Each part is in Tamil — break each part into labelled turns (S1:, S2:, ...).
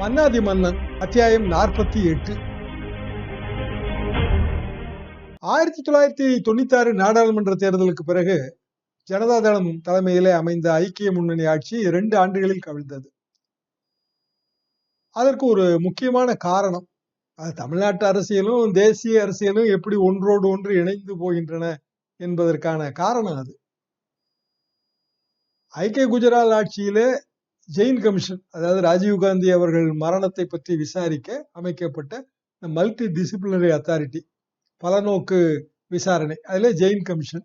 S1: மன்னாதி மன்னன் அத்தியாயம் நாற்பத்தி எட்டு. ஆயிரத்தி தொள்ளாயிரத்தி தொண்ணூத்தி ஆறு நாடாளுமன்ற தேர்தலுக்கு பிறகு ஜனதாதளம் தலைமையிலே அமைந்த ஐக்கிய முன்னணி ஆட்சி இரண்டு ஆண்டுகளில் கவிழ்ந்தது. அதற்கு ஒரு முக்கியமான காரணம் அது தமிழ்நாட்டு அரசியலும் தேசிய அரசியலும் எப்படி ஒன்றோடு ஒன்று இணைந்து போகின்றன என்பதற்கான காரணம் அது. ஐக்கிய குஜராத் ஆட்சியிலே ஜெயின் கமிஷன் அதாவது ராஜீவ்காந்தி அவர்கள் மரணத்தை பற்றி விசாரிக்க அமைக்கப்பட்ட இந்த மல்டி டிசிப்ளினரி அத்தாரிட்டி பலநோக்கு விசாரணை. அதில் ஜெயின் கமிஷன்.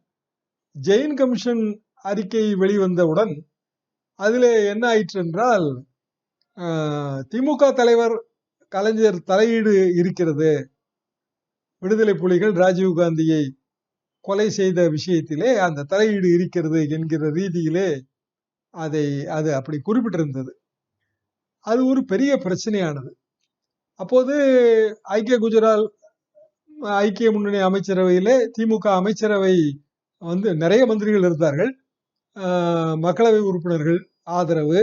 S1: ஜெயின் கமிஷன் அறிக்கை வெளிவந்தவுடன் அதில் என்ன ஆயிற்று என்றால் திமுக தலைவர் கலைஞர் தலையீடு இருக்கிறது. விடுதலை புலிகள் ராஜீவ்காந்தியை கொலை செய்த விஷயத்திலே அந்த தலையீடு இருக்கிறது என்கிற ரீதியிலே அதை அது அப்படி குறிப்பிட்டிருந்தது. அது ஒரு பெரிய பிரச்சனையானது. அப்போது ஐக்கிய குஜராத் ஐக்கிய முன்னணி அமைச்சரவையிலே திமுக அமைச்சரவை வந்து நிறைய மந்திரிகள் இருந்தார்கள். மக்களவை உறுப்பினர்கள் ஆதரவு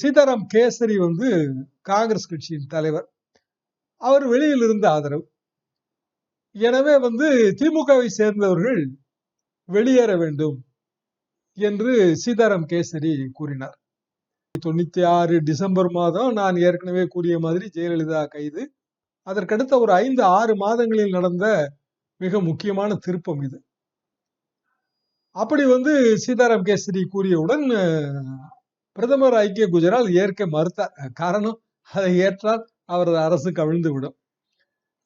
S1: சீதாராம் கேசரி வந்து காங்கிரஸ் கட்சியின் தலைவர். அவர் வெளியில் இருந்த ஆதரவு. எனவே வந்து திமுகவை சேர்ந்தவர்கள் வெளியேற வேண்டும். என்று சீதாராம் கேசரி கூறினார். தொண்ணூத்தி ஆறு டிசம்பர் மாதம் நான் ஏற்கனவே கூறிய மாதிரி ஜெயலலிதா கைது. அதற்கடுத்த ஒரு ஐந்து ஆறு மாதங்களில் நடந்த மிக முக்கியமான திருப்பம் இது. அப்படி வந்து சீதாராம் கேசரி கூறியவுடன் பிரதமர் ஐக்கிய குஜரால் ஏற்க மறுத்தார். காரணம் அதை ஏற்றால் அவரது அரசு கவிழ்ந்து விடும்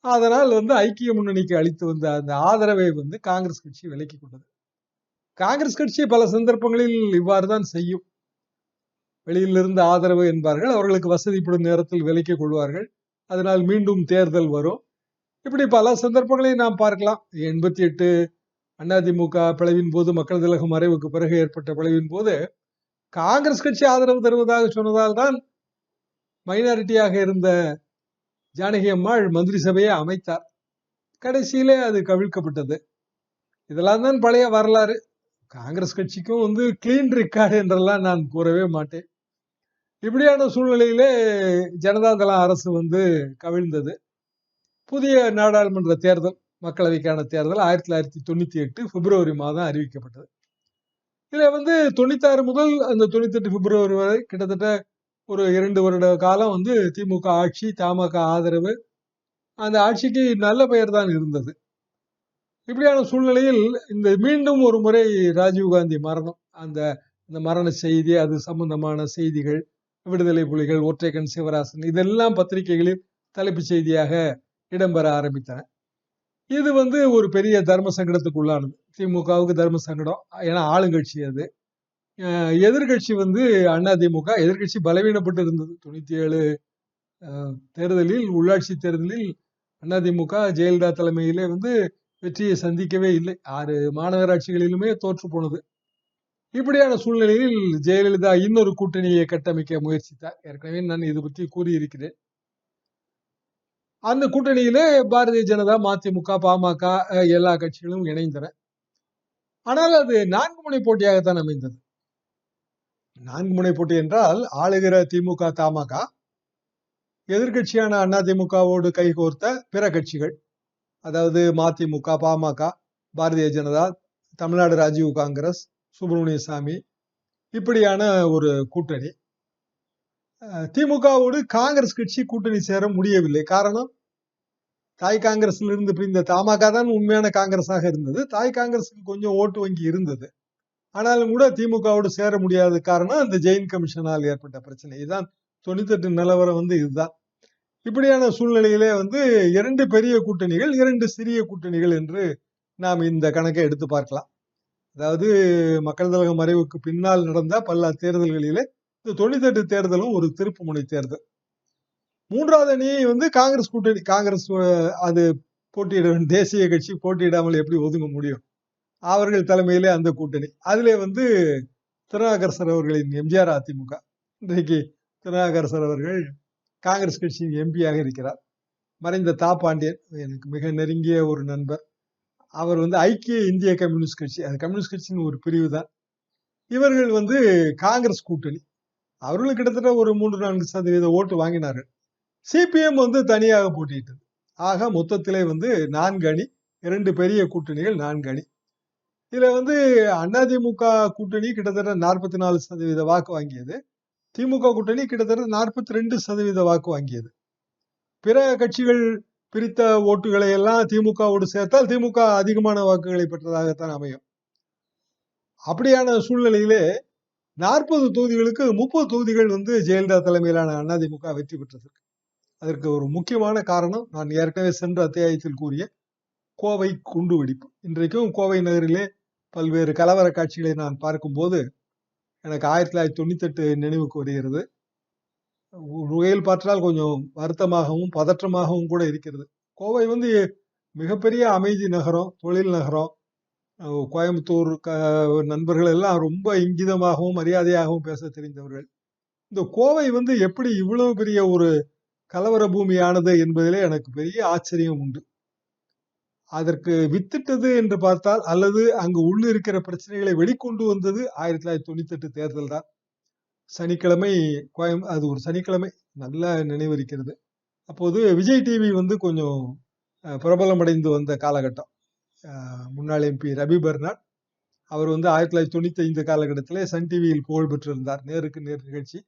S1: அதனால் வந்து ஐக்கிய முன்னணிக்கு அளித்து வந்த அந்த ஆதரவை வந்து காங்கிரஸ் கட்சி விலக்கி கொண்டது. காங்கிரஸ் கட்சி பல சந்தர்ப்பங்களில் இவ்வாறு தான் செய்யும். வெளியிலிருந்து ஆதரவு என்பார்கள். அவர்களுக்கு வசதிப்படும் நேரத்தில் விலைக்கு கொள்வார்கள். அதனால் மீண்டும் தேர்தல் வரும். இப்படி பல சந்தர்ப்பங்களை நாம் பார்க்கலாம். எண்பத்தி எட்டு அதிமுக பிளவின் போது மக்கள் திலகம் மறைவுக்கு பிறகு ஏற்பட்ட பிளவின் போது காங்கிரஸ் கட்சி ஆதரவு தருவதாக சொன்னதால் தான் மைனாரிட்டியாக இருந்த ஜானகி அம்மாள் மந்திரி சபையை அமைத்தார். கடைசியிலே அது கவிழ்க்கப்பட்டது. இதெல்லாம் தான் பழைய வரலாறு. காங்கிரஸ் கட்சிக்கும் வந்து கிளீன் ரெக்கார்டு என்றெல்லாம் நான் கூறவே மாட்டேன். இப்படியான சூழ்நிலையிலே ஜனதாதள அரசு வந்து கவிழ்ந்தது. புதிய நாடாளுமன்ற தேர்தல் மக்களவைக்கான தேர்தல் ஆயிரத்தி தொள்ளாயிரத்தி தொண்ணூத்தி எட்டு பிப்ரவரி மாதம் அறிவிக்கப்பட்டது. இதுல வந்து தொண்ணூத்தாறு முதல் அந்த தொண்ணூத்தெட்டு பிப்ரவரி வரை கிட்டத்தட்ட ஒரு இரண்டு வருட காலம் வந்து திமுக ஆட்சி தமாக ஆதரவு அந்த ஆட்சிக்கு நல்ல பெயர் தான் இருந்தது. இப்படியான சூழ்நிலையில் இந்த மீண்டும் ஒரு முறை ராஜீவ்காந்தி மரணம் அந்த இந்த மரண செய்தி அது சம்பந்தமான செய்திகள் விடுதலை புலிகள் ஒற்றைக்கண் சிவராசன் இதெல்லாம் பத்திரிகைகளில் தலைப்பு செய்தியாக இடம்பெற ஆரம்பித்தன. இது வந்து ஒரு பெரிய தர்ம சங்கடத்துக்கு உள்ளானது திமுகவுக்கு தர்ம சங்கடம் ஏன்னா ஆளுங்கட்சி அது. எதிர்கட்சி வந்து அண்ணா திமுக எதிர்கட்சி பலவீனப்பட்டு இருந்தது. தொண்ணூத்தி ஏழு தேர்தலில் உள்ளாட்சி தேர்தலில் அண்ணா திமுக ஜெயலலிதா தலைமையிலே வந்து வெற்றியை சந்திக்கவே இல்லை. ஆறு மாநகராட்சிகளிலுமே தோற்று போனது. இப்படியான சூழ்நிலையில் ஜெயலலிதா இன்னொரு கூட்டணியை கட்டமைக்க முயற்சித்தார். ஏற்கனவே நான் இது பற்றி கூறியிருக்கிறேன். அந்த கூட்டணியிலே பாரதிய ஜனதா மதிமுக பாமக எல்லா கட்சிகளும் இணைந்தன. ஆனால் அது நான்கு முனை போட்டியாகத்தான் அமைந்தது. நான்கு முனை போட்டி என்றால் ஆளுகிற திமுக தமாக எதிர்கட்சியான அதிமுகவோடு கைகோர்த்த பிற கட்சிகள். அதாவது மதிமுக பாமக பாரதிய ஜனதா தமிழ்நாடு ராஜீவ் காங்கிரஸ் சுப்பிரமணிய சாமி இப்படியான ஒரு கூட்டணி. திமுகவோடு காங்கிரஸ் கட்சி கூட்டணி சேர முடியவில்லை. காரணம்? தாய் காங்கிரஸ்ல இருந்து பிரிந்த தமாக தான் உண்மையான காங்கிரஸாக இருந்தது. தாய் காங்கிரஸுக்கு கொஞ்சம் ஓட்டு வங்கி இருந்தது. ஆனாலும் கூட திமுகவோடு சேர முடியாத காரணம் அந்த ஜெயின் கமிஷனால் ஏற்பட்ட பிரச்சனை. இதுதான் தொண்ணூத்தெட்டு நிலவரம் வந்து இதுதான். இப்படியான சூழ்நிலையிலே வந்து இரண்டு பெரிய கூட்டணிகள் இரண்டு சிறிய கூட்டணிகள் என்று நாம் இந்த கணக்கை எடுத்து பார்க்கலாம். அதாவது மக்கள் தலக மறைவுக்கு பின்னால் நடந்த பல தேர்தல்களிலே இந்த தொண்ணூத்தெட்டு தேர்தலும் ஒரு திருப்பு முனை தேர்தல். மூன்றாவது அணி வந்து காங்கிரஸ் கூட்டணி காங்கிரஸ் அது போட்டியிட தேசிய கட்சி போட்டியிடாமல் எப்படி ஒதுங்க முடியும்? அவர்கள் தலைமையிலே அந்த கூட்டணி. அதிலே வந்து திருநாகரசர் அவர்களின் எம்ஜிஆர் அதிமுக. இன்றைக்கு திருநாகரசர் அவர்கள் காங்கிரஸ் கட்சியின் எம்பியாக இருக்கிறார். மறைந்த தா பாண்டியன் எனக்கு மிக நெருங்கிய ஒரு நண்பர். அவர் வந்து ஐக்கிய இந்திய கம்யூனிஸ்ட் கட்சி அது கம்யூனிஸ்ட் கட்சியின் ஒரு பிரிவு தான். இவர்கள் வந்து காங்கிரஸ் கூட்டணி. அவர்களும் கிட்டத்தட்ட ஒரு மூன்று நான்கு சதவீத ஓட்டு வாங்கினார்கள். சிபிஎம் வந்து தனியாக போட்டியிட்டது. ஆக மொத்தத்திலே வந்து நான்கு அணி இரண்டு பெரிய கூட்டணிகள் நான்கு அணி. இதுல வந்து அதிமுக கூட்டணி கிட்டத்தட்ட நாற்பத்தி நாலு சதவீத வாக்கு வாங்கியது. திமுக கூட்டணி கிட்டத்தட்ட நாற்பத்தி ரெண்டு சதவீத வாக்கு வாங்கியது. பிற கட்சிகள் பிரித்த ஓட்டுகளை எல்லாம் திமுகவோடு சேர்த்தால் திமுக அதிகமான வாக்குகளை பெற்றதாகத்தான் அமையும். அப்படியான சூழ்நிலையிலே நாற்பது தொகுதிகளுக்கு முப்பது தொகுதிகள் வந்து ஜெயலலிதா தலைமையிலான அதிமுக வெற்றி பெற்றது அதற்கு ஒரு முக்கியமான காரணம் நான் ஏற்கனவே சென்ற அத்தியாயத்தில் கூறிய கோவை குண்டு வெடிப்பு இன்றைக்கும் கோவை நகரிலே பல்வேறு கலவர காட்சிகளை நான் பார்க்கும்போது எனக்கு ஆயிரத்தி தொள்ளாயிரத்தி தொண்ணூத்தெட்டு நினைவுக்கு வருகிறது. ஒரு வகையில் பார்த்தால் கொஞ்சம் வருத்தமாகவும் பதற்றமாகவும் கூட இருக்கிறது. கோவை வந்து மிகப்பெரிய அமைதி நகரம் தொழில் நகரம். கோயம்புத்தூர் க நண்பர்கள் எல்லாம் ரொம்ப இங்கிதமாகவும் மரியாதையாகவும் பேச தெரிந்தவர்கள். இந்த கோவை வந்து எப்படி இவ்வளவு பெரிய ஒரு கலவர பூமியானது என்பதிலே எனக்கு பெரிய ஆச்சரியம் உண்டு. அதற்கு வித்திட்டது என்று பார்த்தால் அல்லது அங்கு உள்ள இருக்கிற பிரச்சனைகளை வெளிக்கொண்டு வந்தது ஆயிரத்தி தொள்ளாயிரத்தி தொண்ணூத்தி எட்டு தேர்தல் தான். சனிக்கிழமை கோயம் அது ஒரு சனிக்கிழமை நல்லா நினைவிருக்கிறது. அப்போது விஜய் டிவி வந்து கொஞ்சம் பிரபலமடைந்து வந்த காலகட்டம். முன்னாள் எம்பி ரவி பர்னாட் அவர் வந்து ஆயிரத்தி தொள்ளாயிரத்தி தொண்ணூத்தி ஐந்து காலகட்டத்திலே சன் டிவியில் புகழ் பெற்றிருந்தார். நேருக்கு நேர் நிகழ்ச்சி.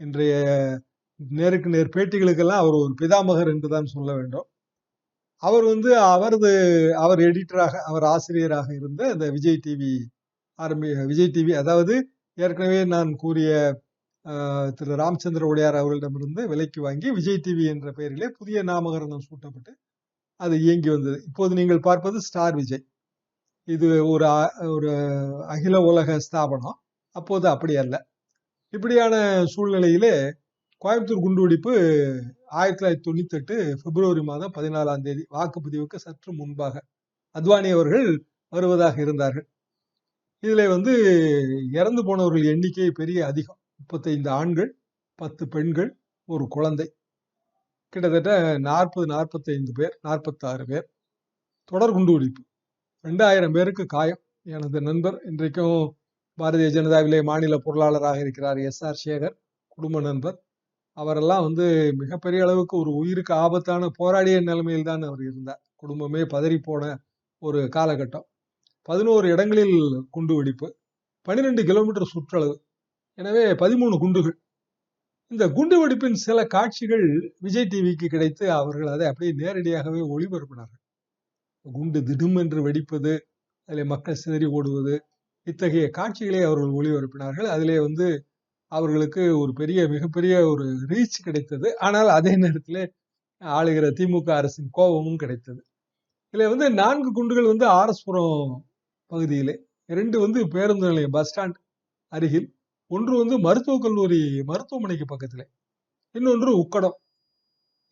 S1: இன்றைய நேருக்கு நேர் பேட்டிகளுக்கெல்லாம் அவர் ஒரு பிதாமகர் என்றுதான் சொல்ல வேண்டும். அவர் வந்து அவரது அவர் எடிட்டராக அவர் ஆசிரியராக இருந்த அந்த விஜய் டிவி ஆரம்பி விஜய் டிவி அதாவது ஏற்கனவே நான் கூறிய திரு ராமச்சந்திர உடையார் அவர்களிடமிருந்து விலைக்கு வாங்கி விஜய் டிவி என்ற பெயரிலே புதிய நாமகரணம் சூட்டப்பட்டு அது இயங்கி வந்தது. இப்போது நீங்கள் பார்ப்பது ஸ்டார் விஜய். இது ஒரு ஒரு அகில உலக ஸ்தாபனம். அப்போது அப்படி அல்ல. இப்படியான சூழ்நிலையிலே கோயம்புத்தூர் குண்டுவெடிப்பு ஆயிரத்தி தொள்ளாயிரத்தி தொண்ணூத்தி எட்டு பிப்ரவரி மாதம் பதினாலாம் தேதி வாக்குப்பதிவுக்கு சற்று முன்பாக அத்வானி அவர்கள் வருவதாக இருந்தார்கள். இதுல வந்து இறந்து போனவர்கள் எண்ணிக்கை பெரிய அதிகம். முப்பத்தைந்து ஆண்கள் பத்து பெண்கள் ஒரு குழந்தை. கிட்டத்தட்ட நாற்பது நாற்பத்தைந்து பேர் நாற்பத்தாறு பேர். தொடர் குண்டுவெடிப்பு. ரெண்டாயிரம் பேருக்கு காயம். எனது நண்பர் இன்றைக்கும் பாரதிய ஜனதாவிலே மாநில பொருளாளராக இருக்கிறார் எஸ் ஆர் சேகர் குடும்ப நண்பர். அவரெல்லாம் வந்து மிகப்பெரிய அளவுக்கு ஒரு உயிருக்கு ஆபத்தான போராடிய நிலைமையில் தான் அவர் இருந்தார். குடும்பமே பதறி போன ஒரு காலகட்டம். பதினோரு இடங்களில் குண்டு வெடிப்பு பன்னிரெண்டு கிலோமீட்டர் சுற்றளவு எனவே பதிமூணு குண்டுகள். இந்த குண்டு வெடிப்பின் சில காட்சிகள் விஜய் டிவிக்கு கிடைத்து அவர்கள் அதை அப்படியே நேரடியாகவே ஒளிபரப்பினார்கள். குண்டு திடும் என்று வெடிப்பது அதில் மக்கள் சிதறி ஓடுவது இத்தகைய காட்சிகளை அவர்கள் ஒளிபரப்பினார்கள். அதிலே வந்து அவர்களுக்கு ஒரு பெரிய மிகப்பெரிய ஒரு ரீச் கிடைத்தது. ஆனால் அதே நேரத்தில் ஆளுகிற திமுக அரசின் கோபமும் கிடைத்தது. இதில் வந்து நான்கு குண்டுகள் வந்து ஆர்எஸ்புரம் பகுதியிலே ரெண்டு வந்து பேருந்து நிலையம் பஸ் ஸ்டாண்ட் அருகில் ஒன்று வந்து மருத்துவக் கல்லூரி மருத்துவமனைக்கு பக்கத்தில் இன்னொன்று உக்கடம்.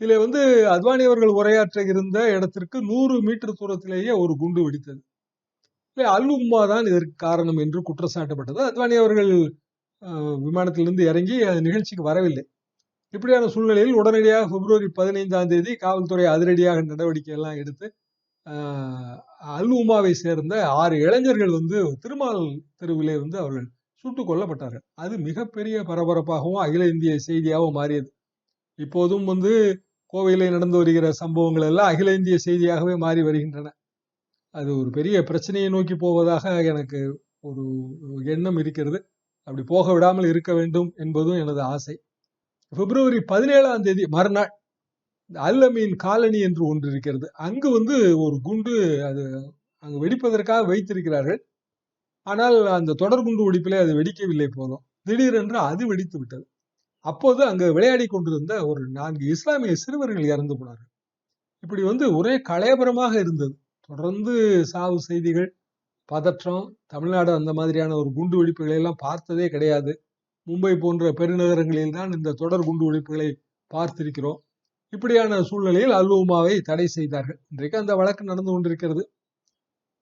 S1: இதில் வந்து அத்வானி அவர்கள் உரையாற்ற இருந்த இடத்திற்கு நூறு மீட்டர் தூரத்திலேயே ஒரு குண்டு வெடித்தது. அல் உம்மா தான் இதற்கு காரணம் என்று குற்றச்சாட்டப்பட்டது. அத்வானி அவர்கள் விமானத்திலிருந்து இறங்கி அந்த நிகழ்ச்சிக்கு வரவில்லை. இப்படியான சூழ்நிலையில் உடனடியாக பிப்ரவரி பதினைந்தாம் தேதி காவல்துறை அதிரடியாக நடவடிக்கை எல்லாம் எடுத்து அல் உமாவை சேர்ந்த ஆறு இளைஞர்கள் வந்து திருமால் தெருவிலே வந்து அவர்கள் சுட்டுக் கொல்லப்பட்டார்கள். அது மிகப்பெரிய பரபரப்பாகவும் அகில இந்திய செய்தியாகவும் மாறியது. இப்போதும் வந்து கோவையிலே நடந்து வருகிற சம்பவங்கள் எல்லாம் அகில இந்திய செய்தியாகவே மாறி வருகின்றன. அது ஒரு பெரிய பிரச்சனையை நோக்கி போவதாக எனக்கு ஒரு எண்ணம் இருக்கிறது. அப்படி போக விடாமல் இருக்க வேண்டும் என்பதும் எனது ஆசை. பிப்ரவரி பதினேழாம் தேதி மறுநாள் அல்லமீன் காலனி என்று ஒன்று இருக்கிறது. அங்கு வந்து ஒரு குண்டு அது அங்கு வெடிப்பதற்காக வைத்திருக்கிறார்கள். ஆனால் அந்த தொடர் குண்டு வெடிப்பிலே அது வெடிக்கவில்லை போதும். திடீரென்று அது வெடித்து விட்டது. அப்போது அங்கு விளையாடி கொண்டிருந்த ஒரு நான்கு இஸ்லாமிய சிறுவர்கள் இறந்து போனார்கள். இப்படி வந்து ஒரே கலையபரமாக இருந்தது. தொடர்ந்து சாவு செய்திகள் பதற்றம் தமிழ்நாடு அந்த மாதிரியான ஒரு குண்டு வெடிப்புகளை எல்லாம் பார்த்ததே கிடையாது. மும்பை போன்ற பெருநகரங்களில் தான் இந்த தொடர் குண்டு வெடிப்புகளை பார்த்திருக்கிறோம். இப்படியான சூழ்நிலையில் அல்லுமாவை தடை செய்தார்கள். இன்றைக்கு அந்த வழக்கு நடந்து கொண்டிருக்கிறது.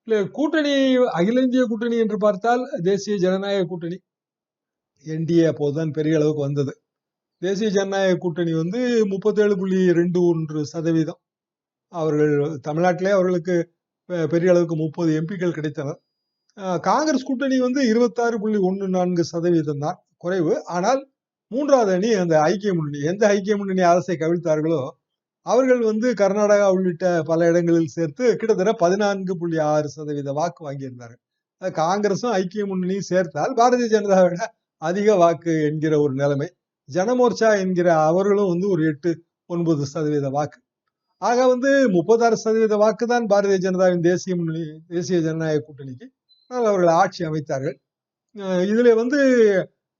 S1: இல்லை கூட்டணி அகில இந்திய கூட்டணி என்று பார்த்தால் தேசிய ஜனநாயக கூட்டணி. என்டிஏ அப்போதுதான் பெரிய அளவுக்கு வந்தது. தேசிய ஜனநாயக கூட்டணி வந்து முப்பத்தேழு புள்ளி ரெண்டு ஒன்று சதவீதம். அவர்கள் தமிழ்நாட்டிலே அவர்களுக்கு பெரிய அளவுக்கு முப்பது எம்பிக்கள் கிடைத்தனர் காங்கிரஸ் கூட்டணி வந்து இருபத்தாறு புள்ளி ஒன்று நான்கு சதவீதம் தான் குறைவு. ஆனால் மூன்றாவது அணி அந்த ஐக்கிய முன்னணி எந்த ஐக்கிய முன்னணி அரசை கவிழ்த்தார்களோ அவர்கள் வந்து கர்நாடகா உள்ளிட்ட பல இடங்களில் சேர்த்து கிட்டத்தட்ட பதினான்கு புள்ளி ஆறு சதவீத வாக்கு வாங்கியிருந்தார்கள். காங்கிரஸும் காங்கிரசும் ஐக்கிய முன்னணியும் சேர்த்தால் பாரதிய ஜனதாவை விட அதிக வாக்கு என்கிற ஒரு நிலைமை. ஜனமோர்ச்சா என்கிற அவர்களும் வந்து ஒரு எட்டு ஒன்பது சதவீத வாக்கு ஆக வந்து முப்பத்தாறு சதவீத வாக்கு தான் பாரதிய ஜனதாவின் தேசிய முன்னணி தேசிய ஜனநாயக கூட்டணிக்கு ஆனால் அவர்கள் ஆட்சி அமைத்தார்கள். இதில் இதுல வந்து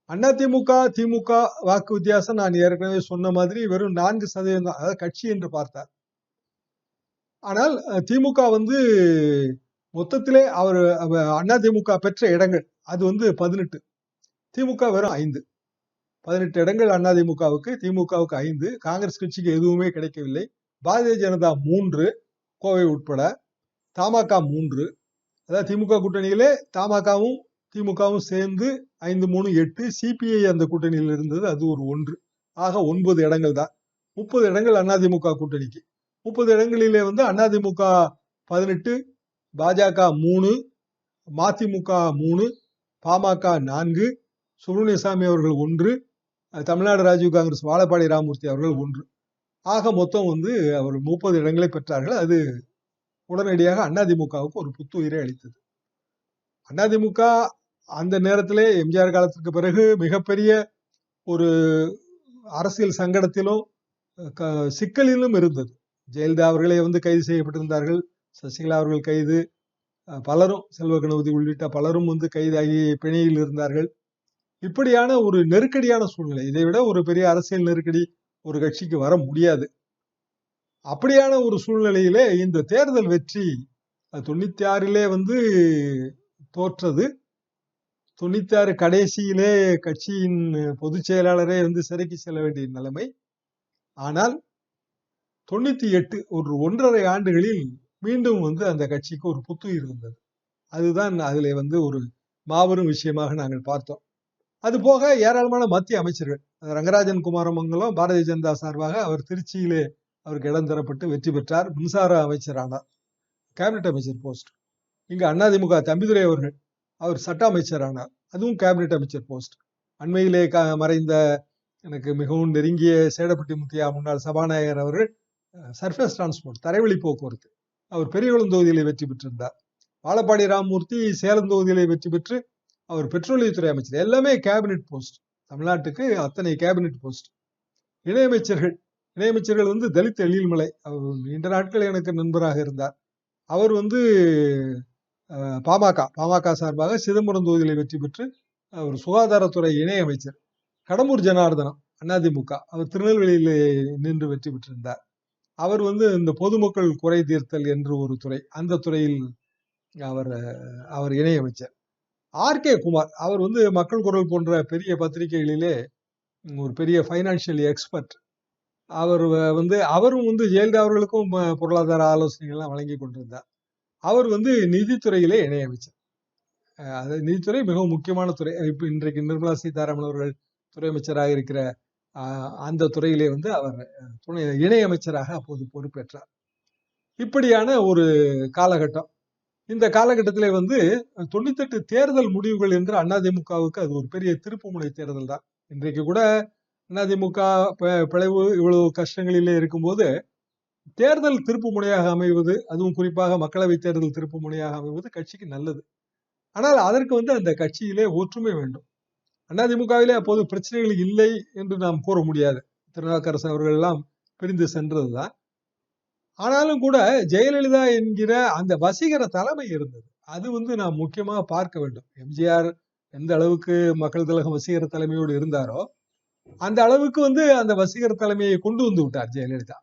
S1: அதிமுக திமுக வாக்கு வித்தியாசம் நான் ஏற்கனவே சொன்ன மாதிரி வெறும் நான்கு சதவீதம் தான் அதாவது கட்சி என்று பார்த்தார் ஆனால் திமுக வந்து மொத்தத்திலே அவர் அதிமுக பெற்ற இடங்கள் அது வந்து பதினெட்டு. திமுக வெறும் ஐந்து. பதினெட்டு இடங்கள் அதிமுகவுக்கு திமுகவுக்கு ஐந்து. காங்கிரஸ் கட்சிக்கு எதுவுமே கிடைக்கவில்லை. பாரதிய ஜனதா மூன்று கோவை உட்பட தமாக மூன்று. அதாவது திமுக கூட்டணியிலே தமாகவும் திமுகவும் சேர்ந்து ஐந்து மூணு எட்டு சிபிஐ அந்த கூட்டணியில் இருந்தது. அது ஒரு ஒன்று. ஆக ஒன்பது இடங்கள் தான். முப்பது இடங்கள் அதிமுக கூட்டணிக்கு. முப்பது இடங்களிலே வந்து அதிமுக பதினெட்டு பாஜக மூணு மதிமுக மூணு பாமக நான்கு சுப்பிரமணியசாமி அவர்கள் ஒன்று தமிழ்நாடு ராஜீவ் காங்கிரஸ் வாழப்பாடி ராமமூர்த்தி அவர்கள் ஒன்று. ஆக மொத்தம் வந்து அவர் முப்பது இடங்களை பெற்றார்கள். அது உடனடியாக அதிமுகவுக்கு ஒரு புத்துயிரை அளித்தது. அதிமுக அந்த நேரத்திலே எம்ஜிஆர் காலத்திற்கு பிறகு மிகப்பெரிய ஒரு அரசியல் சங்கடத்திலும் சிக்கலிலும் இருந்தது. ஜெயலலிதா அவர்களே வந்து கைது செய்யப்பட்டிருந்தார்கள். சசிகலா அவர்கள் கைது. பலரும் செல்வ கணபதி உள்ளிட்ட பலரும் வந்து கைதாகி பிணையில் இருந்தார்கள். இப்படியான ஒரு நெருக்கடியான சூழ்நிலை. இதை விட ஒரு பெரிய அரசியல் நெருக்கடி ஒரு கட்சிக்கு வர முடியாது. அப்படியான ஒரு சூழ்நிலையிலே இந்த தேர்தல் வெற்றி தொண்ணூத்தி ஆறிலே வந்து தோற்றது. தொண்ணூத்தி ஆறு கடைசியிலே கட்சியின் பொதுச் செயலாளரே வந்து சிறைக்கு செல்ல வேண்டிய நிலைமை. ஆனால் தொண்ணூத்தி எட்டு ஒரு ஒன்றரை ஆண்டுகளில் மீண்டும் வந்து அந்த கட்சிக்கு ஒரு புத்துயிர் வந்தது. அதுதான் அதில் வந்து ஒரு மாபெரும் விஷயமாக நாங்கள் பார்த்தோம். அது போக ஏராளமான மத்திய அமைச்சர்கள் ரங்கராஜன் குமாரமங்கலம் பாரதிய ஜனதா சார்பாக அவர் திருச்சியிலே அவருக்கு இடம் தரப்பட்டு வெற்றி பெற்றார். மின்சார அமைச்சரானார் கேபினட் அமைச்சர் போஸ்ட் இங்கு அதிமுக தம்பிதுரை அவர்கள் அவர் சட்ட அமைச்சரானார். அதுவும் கேபினட் அமைச்சர் போஸ்ட் அண்மையிலே க- மறைந்த எனக்கு மிகவும் நெருங்கிய சேடப்பட்டி முத்தியா முன்னாள் சபாநாயகர் அவர்கள் சர்ஃபேஸ் டிரான்ஸ்போர்ட் தரைவழி போக்குவரத்து. அவர் பெரியகுளம் தொகுதியிலே வெற்றி பெற்றிருந்தார். வாழப்பாடி ராமமூர்த்தி சேலம் தொகுதியிலே வெற்றி பெற்று அவர் பெட்ரோலியத்துறை அமைச்சர். எல்லாமே கேபினட் போஸ்ட் தமிழ்நாட்டுக்கு அத்தனை கேபினெட் போஸ்ட் இணையமைச்சர்கள் இணையமைச்சர்கள் வந்து தலித் எழில்மலை. அவர் நீண்ட நாட்கள் எனக்கு நண்பராக இருந்தார். அவர் வந்து பாமக பாமக சார்பாக சிதம்பரம் தொகுதியில் வெற்றி பெற்று அவர் சுகாதாரத்துறை இணையமைச்சர். கடம்பூர் ஜனார்தனம் அதிமுக அவர் திருநெல்வேலியில் நின்று வெற்றி பெற்றிருந்தார். அவர் வந்து இந்த பொதுமக்கள் குறை தீர்த்தல் என்று ஒரு துறை. அந்த துறையில் அவர் அவர் இணையமைச்சர். R K Kumar. அவர் வந்து மக்கள் குரல் போன்ற பெரிய பத்திரிகைகளிலே ஒரு பெரிய ஃபைனான்சியல் எக்ஸ்பர்ட் அவர் வந்து அவரும் வந்து ஜெயலலிதா அவர்களுக்கும் பொருளாதார ஆலோசனைகள்லாம் வழங்கி கொண்டிருந்தார். அவர் வந்து நிதித்துறையிலே இணையமைச்சர். அது நிதித்துறை மிகவும் முக்கியமான துறை. இப்போ இன்றைக்கு நிர்மலா சீதாராமன் அவர்கள் துறை அமைச்சராக இருக்கிற அந்த துறையிலே வந்து அவர் துணை இணையமைச்சராக அப்போது பொறுப்பேற்றார். இப்படியான ஒரு காலகட்டம். இந்த காலகட்டத்திலே வந்து தொண்ணூத்தெட்டு தேர்தல் முடிவுகள் என்று அதிமுகவுக்கு அது ஒரு பெரிய திருப்புமுனை தேர்தல் தான். இன்றைக்கு கூட அதிமுக ப- பிளவு இவ்வளவு கஷ்டங்களிலே இருக்கும்போது தேர்தல் திருப்பு முனையாக அமைவது அதுவும் குறிப்பாக மக்களவை தேர்தல் திருப்பு முனையாக அமைவது கட்சிக்கு நல்லது. ஆனால் அதற்கு வந்து அந்த கட்சியிலே ஒற்றுமை வேண்டும். அதிமுகவிலே அப்போது பிரச்சனைகள் இல்லை என்று நாம் கூற முடியாது. திருநாவுக்கரசு அவர்கள் எல்லாம் பிரிந்து சென்றதுதான் ஆனாலும் கூட ஜெயலலிதா என்கிற அந்த வசீகர தலைமை இருந்தது. அது வந்து நாம் முக்கியமாக பார்க்க வேண்டும். எம்ஜிஆர் எந்த அளவுக்கு மக்கள் திலகம் வசீகர தலைமையோடு இருந்தாரோ அந்த அளவுக்கு வந்து அந்த வசீகர தலைமையை கொண்டு வந்து விட்டார் ஜெயலலிதா.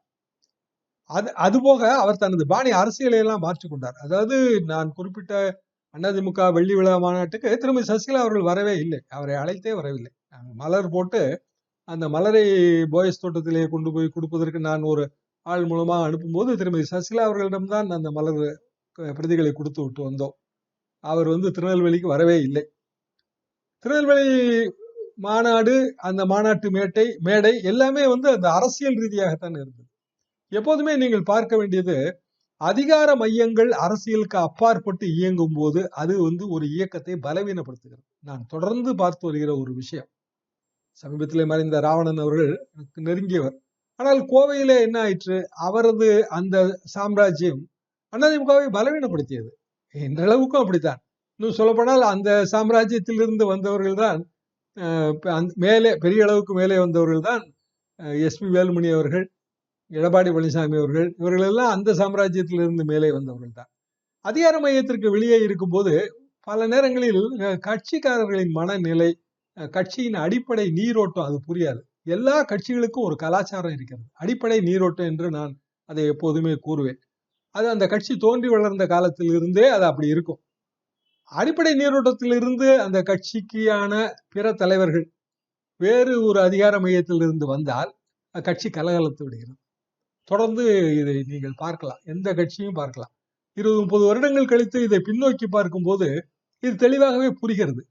S1: அது அது போக அவர் தனது பாணி அரசியலை எல்லாம் மாற்றிக்கொண்டார் அதாவது நான் குறிப்பிட்ட அதிமுக வெள்ளி விழா மாநாட்டுக்கு திருமதி சசிகலா அவர்கள் வரவே இல்லை. அவரை அழைத்தே வரவில்லை. மலர் போட்டு அந்த மலரை போயஸ் தோட்டத்திலே கொண்டு போய் கொடுப்பதற்கு நான் ஒரு ஆள் மூலமாக அனுப்பும்போது திருமதி சசிகலா அவர்களிடம்தான் அந்த மலர் பிரதிகளை கொடுத்து விட்டு வந்தோம். அவர் வந்து திருநெல்வேலிக்கு வரவே இல்லை. திருநெல்வேலி மாநாடு அந்த மாநாட்டு மேட்டை மேடை எல்லாமே வந்து அந்த அரசியல் ரீதியாகத்தான் இருந்தது. எப்போதுமே நீங்கள் பார்க்க வேண்டியது அதிகார மையங்கள் அரசியலுக்கு அப்பாற்பட்டு இயங்கும் போது அது வந்து ஒரு இயக்கத்தை பலவீனப்படுத்துகிறது. நான் தொடர்ந்து பார்த்து வருகிற ஒரு விஷயம். சமீபத்திலே மறைந்த ராவணன் அவர்கள் எனக்கு நெருங்கியவர். ஆனால் கோவையில என்ன ஆயிற்று? அவரது அந்த சாம்ராஜ்யம் அதிமுகவை பலவீனப்படுத்தியது. இன்றளவுக்கும் அப்படித்தான். இன்னும் சொல்லப்போனால் அந்த சாம்ராஜ்யத்திலிருந்து வந்தவர்கள் தான் மேலே பெரிய அளவுக்கு மேலே வந்தவர்கள் தான் எஸ்பி வேலுமணி அவர்கள் எடப்பாடி பழனிசாமி அவர்கள் இவர்கள் எல்லாம் அந்த சாம்ராஜ்யத்திலிருந்து மேலே வந்தவர்கள் தான் அதிகார மையத்திற்கு வெளியே இருக்கும்போது பல நேரங்களில் கட்சிக்காரர்களின் மனநிலை கட்சியின் அடிப்படை நீரோட்டம் அது புரியாது. எல்லா கட்சிகளுக்கும் ஒரு கலாச்சாரம் இருக்கிறது. அடிப்படை நீரோட்டம் என்று நான் அதை எப்போதுமே கூறுவேன். அது அந்த கட்சி தோன்றி வளர்ந்த காலத்திலிருந்தே அது அப்படி இருக்கும். அடிப்படை நீரோட்டத்திலிருந்து அந்த கட்சிக்கான பிற தலைவர்கள் வேறு ஒரு அதிகார மையத்தில் இருந்து வந்தால் கட்சி கலகலத்து விடுகிறது. தொடர்ந்து இதை நீங்கள் பார்க்கலாம். எந்த கட்சியும் பார்க்கலாம். இருபது முப்பது வருடங்கள் கழித்து இதை பின்னோக்கி பார்க்கும்போது இது தெளிவாகவே புரிகிறது.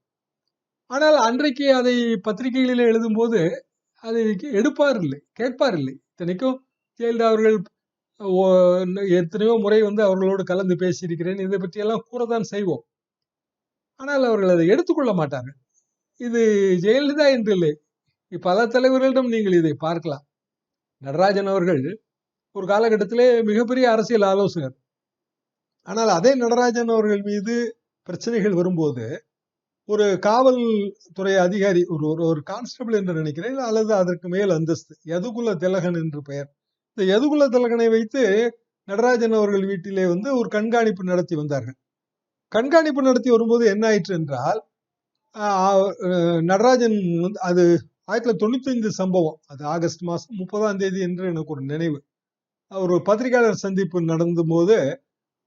S1: ஆனால் அன்றைக்கு அதை பத்திரிகைகளில் எழுதும்போது அதை எடுப்பார் இல்லை கேட்பார் இல்லை இத்தனைக்கும் ஜெயலலிதா அவர்கள் எத்தனையோ முறை வந்து அவர்களோடு கலந்து பேசியிருக்கிறேன். இதை பற்றியெல்லாம் கூறதான் செய்வோம். ஆனால் அவர்கள் அதை எடுத்துக்கொள்ள மாட்டார்கள். இது ஜெயலலிதா என்று இல்லை பல தலைவர்களிடம் நீங்கள் இதை பார்க்கலாம். நடராஜன் அவர்கள் ஒரு காலகட்டத்திலே மிகப்பெரிய அரசியல் ஆலோசகர். ஆனால் அதே நடராஜன் அவர்கள் மீது பிரச்சனைகள் வரும்போது ஒரு காவல்துறை அதிகாரி ஒரு ஒரு ஒரு கான்ஸ்டபிள் என்று நினைக்கிறேன் அல்லது அதற்கு மேல் அந்தஸ்து. யதுகுல திலகன் என்று பெயர். இந்த யதுகுல திலகனை வைத்து நடராஜன் அவர்கள் வீட்டிலே வந்து ஒரு கண்காணிப்பு நடத்தி வந்தார்கள். கண்காணிப்பு நடத்தி வரும்போது என்ன ஆயிற்று என்றால் நடராஜன் வந்து அது ஆயிரத்தி தொள்ளாயிரத்தி தொண்ணூத்தி ஐந்து சம்பவம். அது ஆகஸ்ட் மாசம் முப்பதாம் தேதி என்று எனக்கு ஒரு நினைவு. ஒரு பத்திரிகையாளர் சந்திப்பு நடந்தும் போது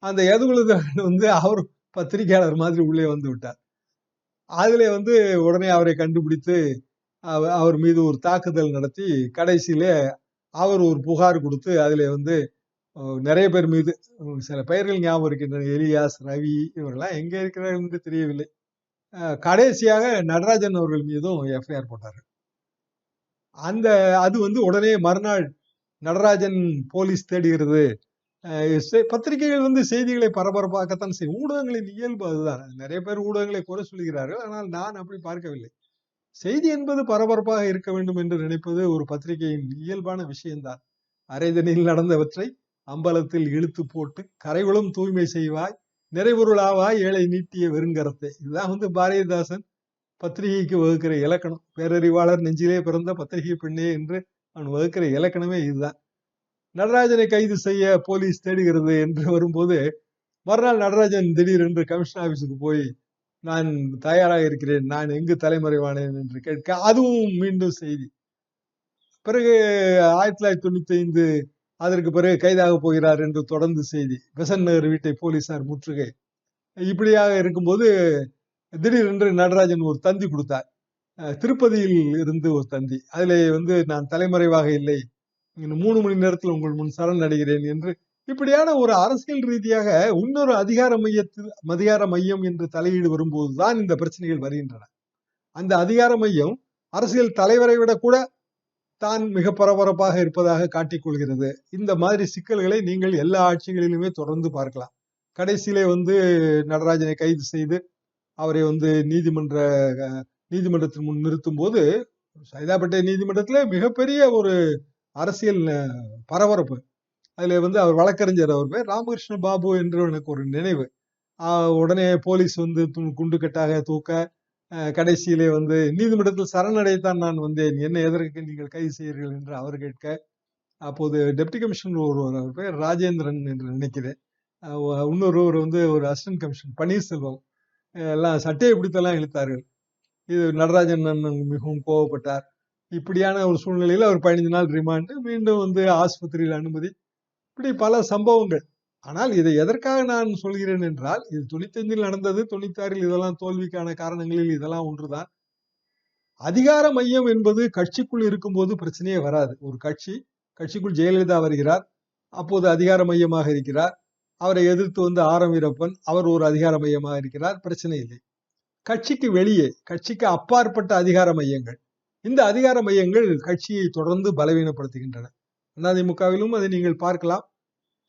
S1: அந்த திலகன் வந்து அவர் பத்திரிகையாளர் மாதிரி உள்ளே வந்து விட்டார். அதில் வந்து உடனே அவரை கண்டுபிடித்து அவர் மீது ஒரு தாக்குதல் நடத்தி கடைசியிலே அவர் ஒரு புகார் கொடுத்து அதில் வந்து நிறைய பேர் மீது சில பெயர்கள் ஞாபகம் இருக்கின்றன. எலியாஸ் ரவி இவரெல்லாம் எங்கே இருக்கிறார்கள் என்று தெரியவில்லை. கடைசியாக நடராஜன் அவர்கள் மீதும் எஃப்ஐஆர் போட்டார். அந்த அது வந்து உடனே மறுநாள் நடராஜன் போலீஸ் தேடுகிறது. பத்திரிகைகள் வந்து செய்திகளை பரபரப்பாக்கத்தான் செய்யும். ஊடகங்களின் இயல்பு அதுதான். நிறைய பேர் ஊடகங்களை குறை சொல்கிறார்கள். ஆனால் நான் அப்படி பார்க்கவில்லை. செய்தி என்பது பரபரப்பாக இருக்க வேண்டும் என்று நினைப்பது ஒரு பத்திரிகையின் இயல்பான விஷயம்தான். அரைதனில் நடந்தவற்றை அம்பலத்தில் இழுத்து போட்டு கரைகுளம் தூய்மை செய்வாய் நிறைவுருளாவாய் ஏழை நீட்டிய வெறுங்கரத்தை. இதுதான் வந்து பாரதிதாசன் பத்திரிகைக்கு வகுக்கிற இலக்கணம். பேரறிவாளர் நெஞ்சிலே பிறந்த பத்திரிகை பெண்ணே என்று அவன் வகுக்கிற இலக்கணமே இதுதான். நடராஜனை கைது செய்ய போலீஸ் தேடுகிறது என்று வரும்போது மறுநாள் நடராஜன் திடீரென்று கமிஷன் ஆபீஸுக்கு போய் நான் தயாராக இருக்கிறேன். நான் எங்கு தலைமறைவானேன்? என்று கேட்க அதுவும் மீண்டும் செய்தி. பிறகு ஆயிரத்தி தொள்ளாயிரத்தி தொண்ணூத்தி ஐந்து அதற்கு பிறகு கைதாக போகிறார் என்று தொடர்ந்து செய்தி. பெசன் நகர் வீட்டை போலீசார் முற்றுகை. இப்படியாக இருக்கும்போது திடீரென்று நடராஜன் ஒரு தந்தி கொடுத்தார். திருப்பதியில் இருந்து ஒரு தந்தி. அதிலே வந்து நான் தலைமறைவாக இல்லை. மூணு மணி நேரத்தில் உங்கள் முன் சரண் அடைகிறேன் என்று இப்படியான ஒரு அரசியல் ரீதியாக இன்னொரு அதிகார மையத்தில் அதிகார மையம் என்று தலையீடு வரும்போதுதான் இந்த பிரச்சனைகள் வருகின்றன. அந்த அதிகார மையம் அரசியல் தலைவரை விட கூட தான் மிக பரபரப்பாக இருப்பதாக காட்டிக்கொள்கிறது. இந்த மாதிரி சிக்கல்களை நீங்கள் எல்லா ஆட்சிகளிலுமே தொடர்ந்து பார்க்கலாம். கடைசியிலே வந்து நடராஜனை கைது செய்து அவரை வந்து நீதிமன்ற நீதிமன்றத்தின் முன் நிறுத்தும் போது சைதாப்பேட்டை நீதிமன்றத்துல மிகப்பெரிய ஒரு அரசியல் பரபரப்பு. அதில் வந்து அவர் வழக்கறிஞர் அவர் பேர் ராமகிருஷ்ண பாபு என்று எனக்கு ஒரு நினைவு. உடனே போலீஸ் வந்து குண்டுக்கட்டாக தூக்க கடைசியிலே வந்து நீதிமன்றத்தில் சரணடையத்தான் நான் வந்தேன். என்ன எதற்கு நீங்கள் கைது செய்கிறீர்கள் என்று அவர் கேட்க அப்போது டெப்டி கமிஷனர் ஒருவர் அவர் பேர் ராஜேந்திரன் என்று நினைக்கிறேன். இன்னொருவர் வந்து ஒரு அசிஸ்டன்ட் கமிஷன் பன்னீர்செல்வம். எல்லாம் சட்டையை பிடித்தெல்லாம் இழுத்தார்கள். இது நடராஜன் மிகவும் கோவப்பட்டார். இப்படியான ஒரு சூழ்நிலையில் அவர் பதினஞ்சு நாள் ரிமாண்டு மீண்டும் வந்து ஆஸ்பத்திரியில் அனுமதி. இப்படி பல சம்பவங்கள். ஆனால் இதை எதற்காக நான் சொல்கிறேன் என்றால் இது தொண்ணூத்தஞ்சில் நடந்தது தொண்ணூத்தாறில் இதெல்லாம் தோல்விக்கான காரணங்களில் இதெல்லாம் ஒன்றுதான். அதிகார மையம் என்பது கட்சிக்குள் இருக்கும்போது பிரச்சனையே வராது. ஒரு கட்சி கட்சிக்குள் ஜெயலலிதா வருகிறார் அப்போது அதிகார மையமாக இருக்கிறார். அவரை எதிர்த்து வந்து ஆரம் வீரப்பன் அவர் ஒரு அதிகார மையமாக இருக்கிறார். பிரச்சனை இல்லை. கட்சிக்கு வெளியே கட்சிக்கு அப்பாற்பட்ட அதிகார மையங்கள். இந்த அதிகார மையங்கள் கட்சியை தொடர்ந்து பலவீனப்படுத்துகின்றன. அதிமுகவிலும் அதை நீங்கள் பார்க்கலாம்.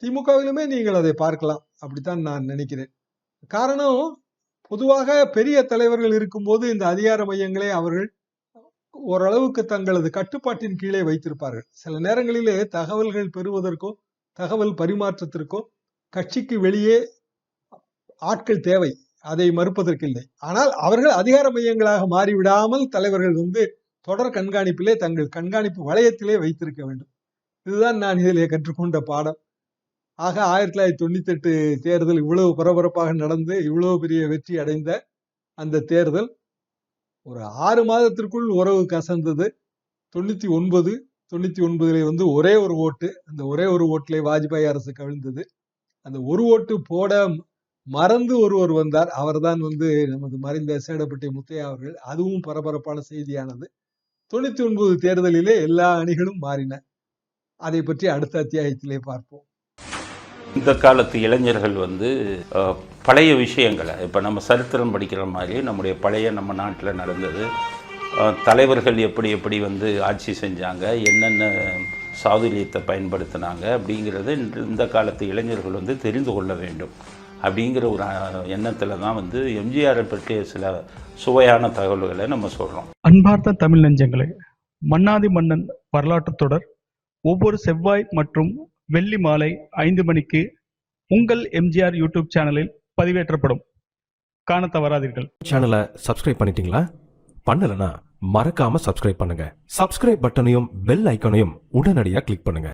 S1: திமுகவிலுமே நீங்கள் அதை பார்க்கலாம் அப்படித்தான் நான் நினைக்கிறேன். காரணம் பொதுவாக பெரிய தலைவர்கள் இருக்கும்போது இந்த அதிகார மையங்களை அவர்கள் ஓரளவுக்கு தங்களது கட்டுப்பாட்டின் கீழே வைத்திருப்பார்கள். சில நேரங்களிலே தகவல்கள் பெறுவதற்கோ தகவல் பரிமாற்றத்திற்கோ கட்சிக்கு வெளியே ஆட்கள் தேவை. அதை மறுப்பதற்கில்லை. ஆனால் அவர்கள் அதிகார மையங்களாக மாறிவிடாமல் தலைவர்கள் வந்து தொடர் கண்காணிப்பிலே தங்கள் கண்காணிப்பு வளையத்திலே வைத்திருக்க வேண்டும். இதுதான் நான் இதிலே கற்றுக்கொண்ட பாடம். ஆக ஆயிரத்தி தொள்ளாயிரத்தி தொண்ணூத்தி எட்டு தேர்தல் இவ்வளவு பரபரப்பாக நடந்து இவ்வளவு பெரிய வெற்றி அடைந்த அந்த தேர்தல் ஒரு ஆறு மாதத்திற்குள் உறவு கசந்தது. தொண்ணூத்தி ஒன்பது தொண்ணூத்தி ஒன்பதுல வந்து ஒரே ஒரு ஓட்டு அந்த ஒரே ஒரு ஓட்டிலே வாஜ்பாய் அரசு கவிழ்ந்தது. அந்த ஒரு ஓட்டு போட மறந்து ஒருவர் வந்தார். அவர்தான் வந்து நமது மறைந்த சேடப்பட்டி முத்தையா அவர்கள். அதுவும் பரபரப்பான செய்தியானது. தொண்ணூத்தி ஒன்பது தேர்தலிலே எல்லா அணிகளும் மாறின. அதை பற்றி அடுத்த அத்தியாயத்திலே பார்ப்போம்.
S2: இந்த காலத்து இளைஞர்கள் வந்து பழைய விஷயங்களை இப்போ நம்ம சரித்திரம் படிக்கிற மாதிரி நம்முடைய பழைய நம்ம நாட்டில் நடந்தது. தலைவர்கள் எப்படி எப்படி வந்து ஆட்சி செஞ்சாங்க என்னென்ன சாதுரியத்தை பயன்படுத்தினாங்க அப்படிங்கிறத இந்த- இந்த காலத்து இளைஞர்கள் வந்து தெரிந்து கொள்ள வேண்டும். அப்படிங்கிற ஒரு எண்ணத்தில் தான் வந்து எம்ஜிஆரை பற்றிய சில சுவையான தகவல்களை நம்ம சொல்கிறோம்
S3: அன்பார்ந்த தமிழ் நெஞ்சங்களே மன்னாதி மன்னன் வரலாற்றுத் தொடர் ஒவ்வொரு செவ்வாய் மற்றும் வெள்ளி மாலை ஐந்து மணிக்கு உங்கள் எம்ஜிஆர் யூடியூப் சேனலில் பதிவேற்றப்படும். காண தவறாதீர்கள்.
S4: சேனலை சப்ஸ்கிரைப் பண்ணிட்டீங்களா? பண்ணலனா மறக்காம சப்ஸ்கிரைப் பண்ணுங்க. சப்ஸ்கிரைப் பட்டனையும் பெல் ஐகானையும் உடனடியாக கிளிக் பண்ணுங்க.